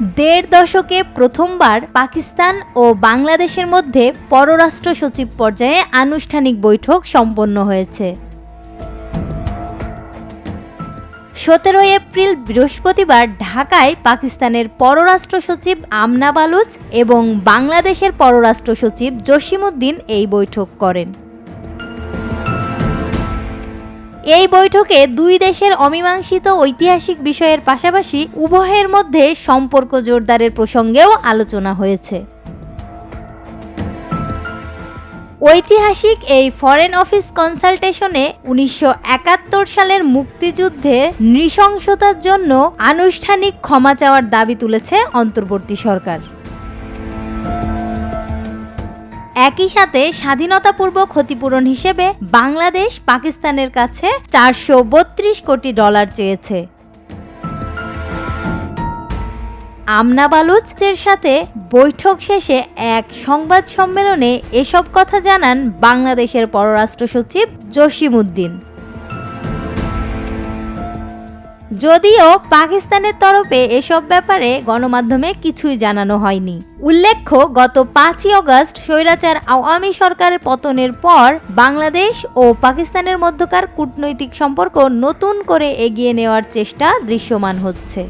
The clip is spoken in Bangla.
দেড় দশকে প্রথমবার পাকিস্তান ও বাংলাদেশের মধ্যে পররাষ্ট্র সচিব পর্যায়ে আনুষ্ঠানিক বৈঠক সম্পন্ন হয়েছে। সতেরোই এপ্রিল বৃহস্পতিবার ঢাকায় পাকিস্তানের পররাষ্ট্র সচিব আমনা বালুচ এবং বাংলাদেশের পররাষ্ট্র সচিব জসিমউদ্দিন এই বৈঠক করেন। এই বৈঠকে দুই দেশের অমীমাংসিত ঐতিহাসিক বিষয়ের পাশাপাশি উভয়ের মধ্যে সম্পর্ক জোরদারের প্রসঙ্গেও আলোচনা হয়েছে। ঐতিহাসিক এই ফরেন অফিস কনসালটেশনে উনিশশো একাত্তর সালের মুক্তিযুদ্ধের নৃশংসতার জন্য আনুষ্ঠানিক ক্ষমা চাওয়ার দাবি তুলেছে অন্তর্বর্তী সরকার। একই সাথে স্বাধীনতাপূর্ব ক্ষতিপূরণ হিসেবে বাংলাদেশ পাকিস্তানের কাছে চারশো বত্রিশ কোটি ডলার চেয়েছে। আমনা বালুচের সাথে বৈঠক শেষে এক সংবাদ সম্মেলনে এসব কথা জানান বাংলাদেশের পররাষ্ট্র সচিব জসিমউদ্দিন। যদিও পাকিস্তানের তরফে এসব ব্যাপারে গণমাধ্যমে কিছুই জানানো হয়নি। উল্লেখ্য, গত পাঁচই অগস্ট স্বৈরাচার আওয়ামী সরকারের পতনের পর বাংলাদেশ ও পাকিস্তানের মধ্যকার কূটনৈতিক সম্পর্ক নতুন করে এগিয়ে নেওয়ার চেষ্টা দৃশ্যমান হচ্ছে।